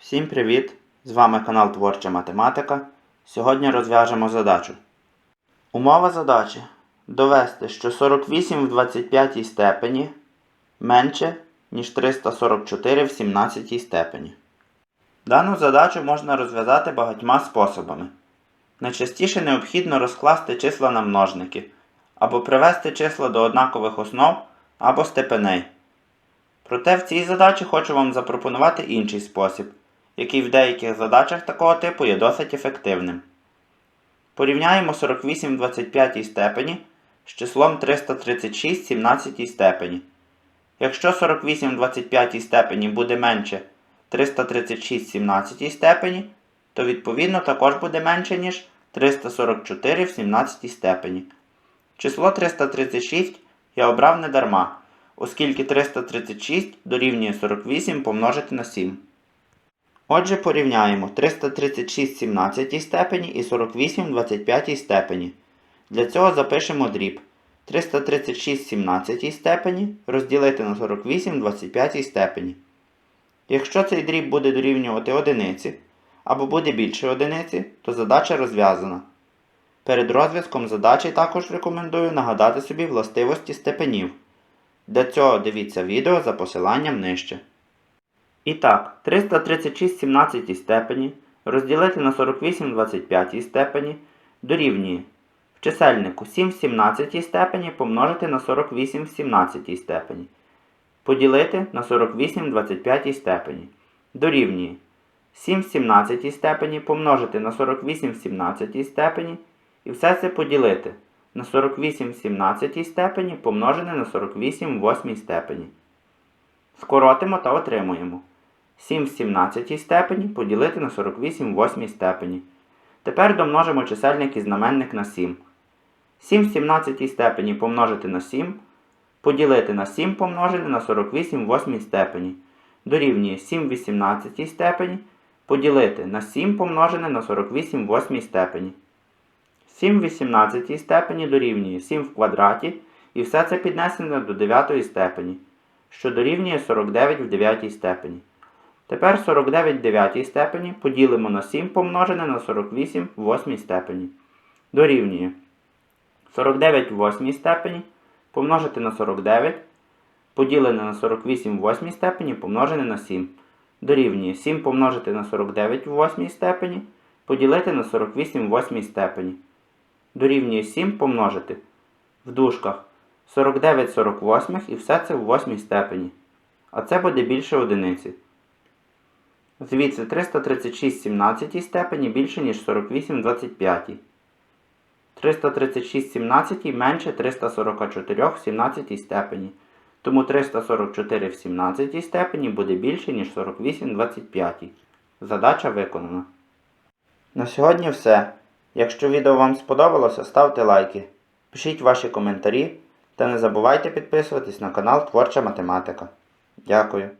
Всім привіт! З вами канал Творча Математика. Сьогодні розв'яжемо задачу. Умова задачі довести, що 48 в 25 степені менше, ніж 344 в 17 степені. Дану задачу можна розв'язати багатьма способами. Найчастіше необхідно розкласти числа на множники, або привести числа до однакових основ або степеней. Проте в цій задачі хочу вам запропонувати інший спосіб, який в деяких задачах такого типу є досить ефективним. Порівняємо 48 в 25 степені з числом 336 в 17 степені. Якщо 48 в 25 степені буде менше 336 в 17 степені, то відповідно також буде менше, ніж 344 в 17 степені. Число 336 я обрав не дарма, оскільки 336 дорівнює 48 помножити на 7. Отже, порівняємо 336 в 17 степені і 48 в 25 степені. Для цього запишемо дріб. 336 в 17 степені розділити на 48 в 25 степені. Якщо цей дріб буде дорівнювати одиниці або буде більше одиниці, то задача розв'язана. Перед розв'язком задачі також рекомендую нагадати собі властивості степенів. Для цього дивіться відео за посиланням нижче. І так, 336 17 степені розділити на 48 25 степені дорівнює в чисельнику 7 в 17 степені помножити на 48 в 17 степені. Поділити на 48 в 25 степені. Дорівнює 7 в 17 степені помножити на 48 в 17 степені. І все це поділити на 48 в 17 степені помножене на 48 в 8 степені. Скоротимо та отримуємо. 7 в 17 степені поділити на 48 в 8 степені. Тепер домножимо чисельник і знаменник на 7. 7 в 17 степені помножити на 7, поділити на 7 помножене на 48 в 8 степені. Дорівнює 7 в 18 степені поділити на 7 помножене на 48 в 8 степені. 7 в 18 степені дорівнює 7 в квадраті і все це піднесено до 9 степені, що дорівнює 49 в 9 степені. Тепер 49 в 9 степені поділимо на 7 помножене на 48 в 8 степені. Дорівнює 49 в 8 степені помножити на 49, поділене на 48 в 8 степені помножене на 7. Дорівнює 7 помножити на 49 в 8 степені, поділити на 48 в 8 степені. Дорівнює 7 помножити в дужках 49 48 і все це в 8 степені. А це буде більше одиниці. Звідси 336 в 17 степені більше, ніж 48 в 25. 336 в 17 менше 344 в 17 степені. Тому 344 в 17 степені буде більше, ніж 48 в 25. Задача виконана. На сьогодні все. Якщо відео вам сподобалося, ставте лайки, пишіть ваші коментарі та не забувайте підписуватись на канал Творча Математика. Дякую.